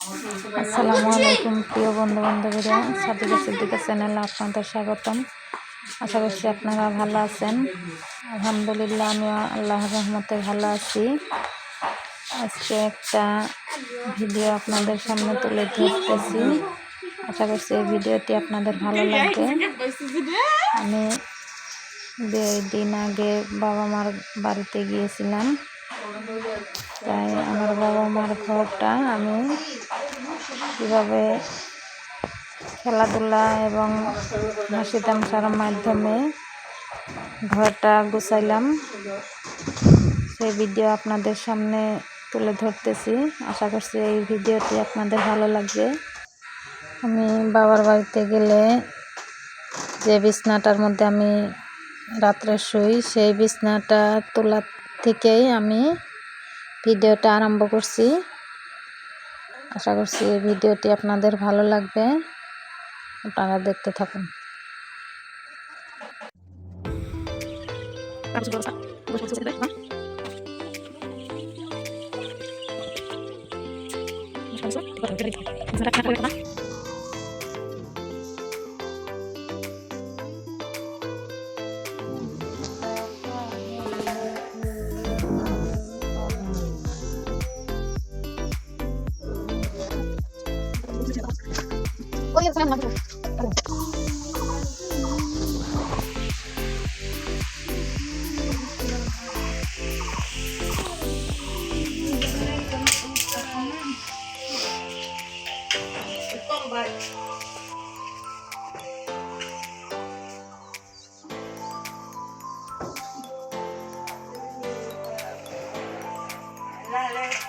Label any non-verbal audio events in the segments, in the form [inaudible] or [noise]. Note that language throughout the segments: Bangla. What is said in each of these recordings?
আসসালামু আলাইকুম, প্রিয় বন্ধু বান্ধবীরা সাদিকা সিদ্দিকা চ্যানেলে আপনাদের স্বাগতম। আশা করছি আপনারা ভালো আছেন। আলহামদুলিল্লাহ আমি আল্লাহ রহমতে ভালো আছি। আজকে একটা ভিডিও আপনাদের সামনে তুলে ধরতেছি। আশা করছি এই ভিডিওটি আপনাদের ভালো লাগবে। আমি দুই দিন আগে বাবা মার বাড়িতে গিয়েছিলাম। তাই আমার বাবা মার ঘরটা আমি কীভাবে খেলাধুলা এবং হাসি তামশার মাধ্যমে ঘরটা গুছাইলাম, সেই ভিডিও আপনাদের সামনে তুলে ধরতেছি। আশা করছি এই ভিডিওটি আপনাদের ভালো লাগবে। আমি বাবার বাড়িতে গেলে যে বিছনাটার মধ্যে আমি রাত্রে শুই, সেই বিছনাটা তোলা থেকেই আমি ভিডিওটা আরম্ভ করছি। আশা করছি এই ভিডিওটি আপনাদের ভালো লাগবে। আপনারা দেখতে থাকুন।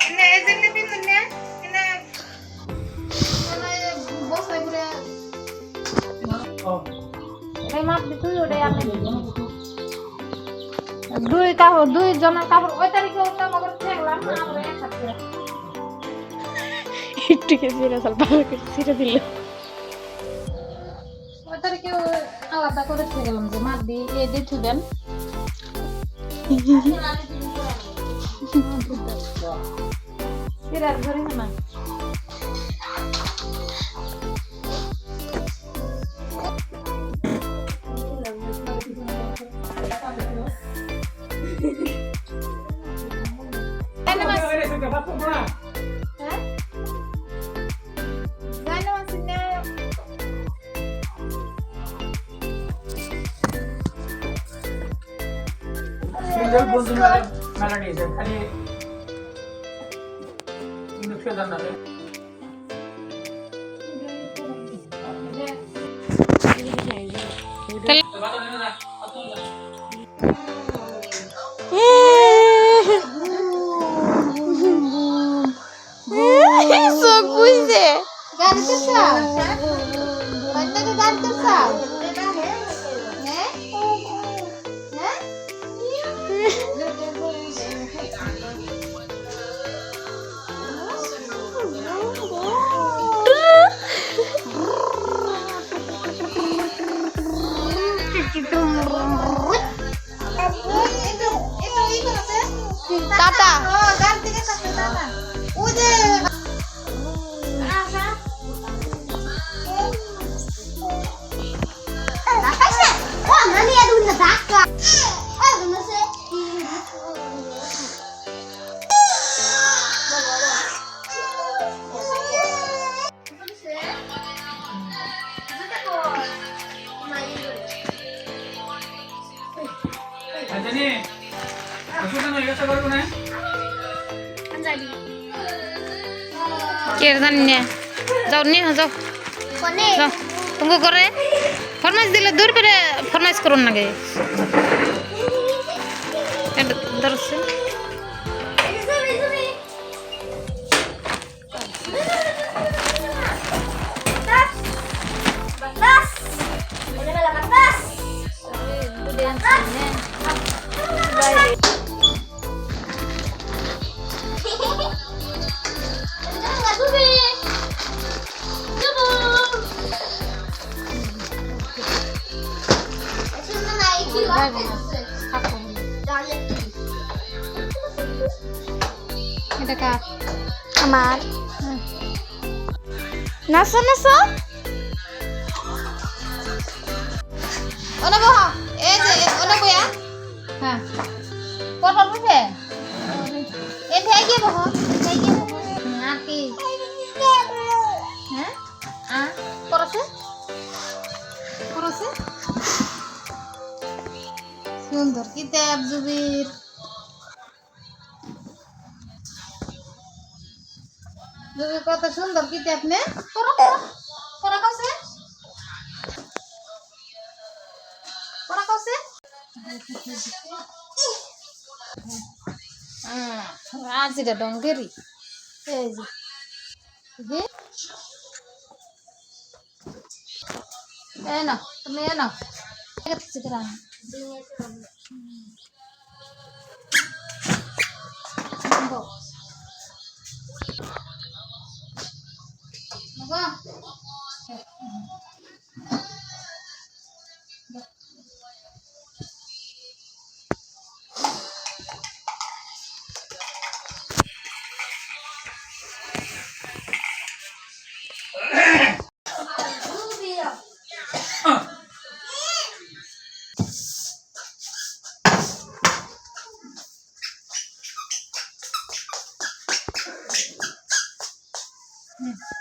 এনে এই যে নিবি না এনে বসাই এই মাপ তুই ওটাই আপনি দুই কাপড় দুই জনের কাপড় ওই তারিখে ওটা কাপড় ফেললাম আমরা একসাথে একটুকে জিরা সাল ভালো করে ছিঁড়ে দিল। ওই তারিখে আলাদা করে গেলাম যে মাপ দিয়ে এ দিয়ে থুবেন সিরাজ ধরে না। জানো আছে না সুন্দর বন্ধু মেলা মেলা নিয়েছে খালি দুঃখে জানাবে dun nadaka? Eh, ano se? জানি ওষুধ ফরমাইশ দিলে দূর করে ফরমাইশ করুন নাকি Batas! Batas? আমার। নাচো নাচো অনব এই যে অনব ইয়া হ্যাঁ। পর এই ঠাই কি বহ ঠাই কি আর কি? হ্যাঁ? আ? করছে করছে সুন্দর কিতাব জুবির? কত সুন্দর কিতে আপনি। পড়া কাছে পড়া কাছে আজ এটা ডঙ্গেরি। এই যে। এই না তুমি এ না Bumbo. は、Mm-hmm.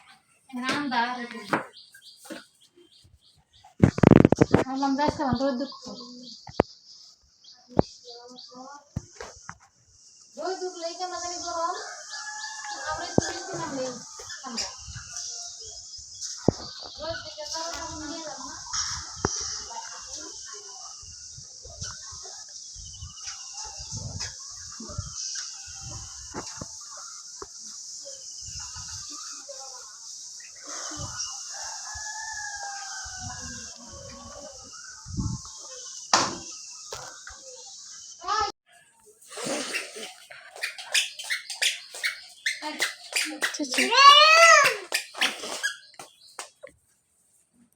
ভাবলাম যাচ্ছিলাম তোর দুঃখ দুঃখ লেগে মানে গরম আমরা একটু নাম নেই ঠান্ডা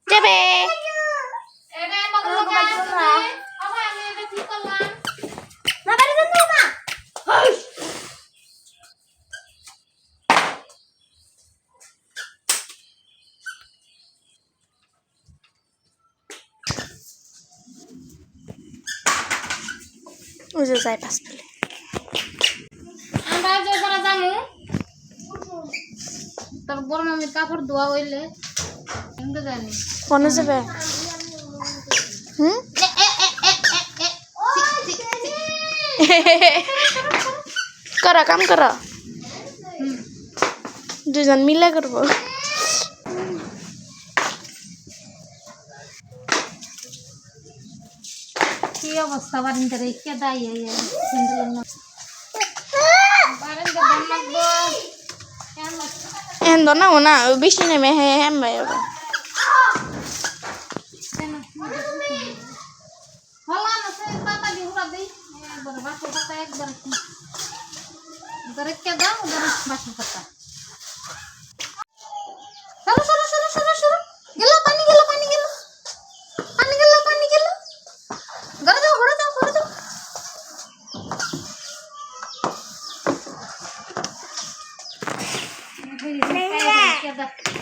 যাবে। উজে যায় পাঁচ পেলে। আমরা যে যারা যামু তোর বড় মামির কাপড় ধোয়া হইলে এমনি জানি? কোনে যাবে? হুম? করা কাম করা। দুজন মিলে করব। কি অবস্থা বারিন্দা রেখে দাই বারিন্দা Ando na una, više ne me hemba je. Hala na se papa di hura bi. Bar vasu papa ek dar. Dar ke da, dar vasu papa. 没日快，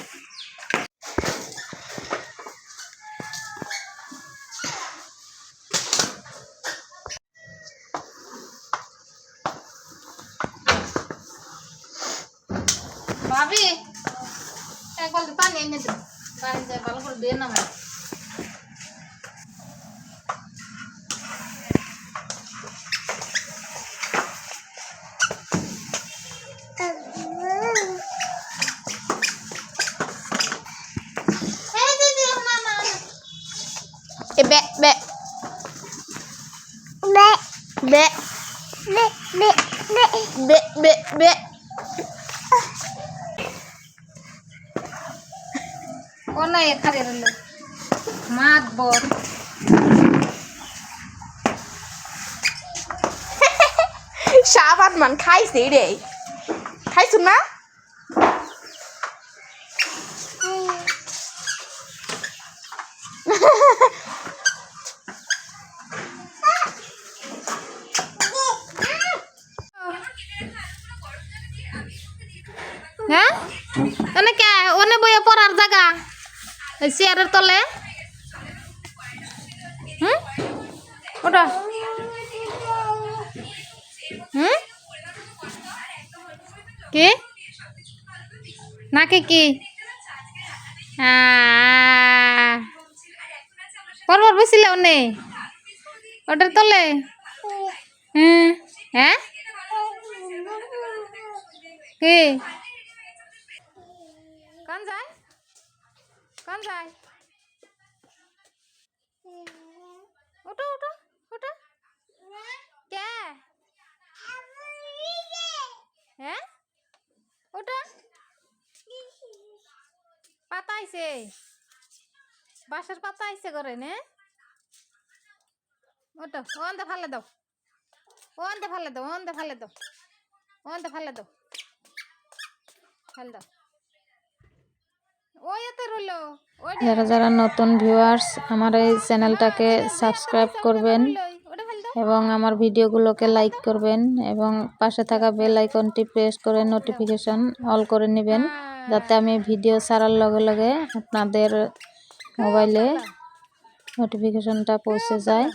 bê bê con này khá rồi rồi. Mát bột. Sao bắt mình khai sĩ để khai xuống nào [laughs] এই চেয়ারের তলে। হুম? ওটা। হুম? কি? নাকি কি? পরবার বসিলে ওনে ওটার তলে। হুম? হ্যাঁ? কি? কোন যায়? ওটো ওটো ওটো কে? হ্যাঁ? ওটা পাতা আইছে। বাসার পাতা আইছে করে নে? ওটো ওনতে ফালে দাও। ওনতে ফালে দাও ওনতে ফালে দাও। ওনতে ফালে দাও। ফেল দাও ওই এতে রইল ওই যারা যারা নতুন ভিউয়ার্স আমার এই চ্যানেলটাকে সাবস্ক্রাইব করবেন এবং আমার ভিডিওগুলোকে লাইক করবেন এবং পাশে থাকা বেল আইকনটি প্রেস করে নোটিফিকেশন অল করে নেবেন যাতে আমি ভিডিও ছাড়ার লগে লগে আপনাদের মোবাইলে নোটিফিকেশনটা পৌঁছে যায়।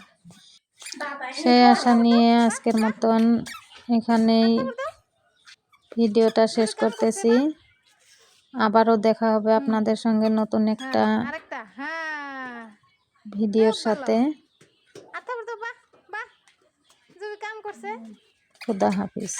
সেই আশা নিয়ে আজকের মতন এখানেই ভিডিওটা শেষ করতেছি। আবারও দেখা হবে আপনাদের সঙ্গে নতুন একটা হ্যাঁ। ভিডিওর সাথে। আচ্ছা খুদা হাফিজ।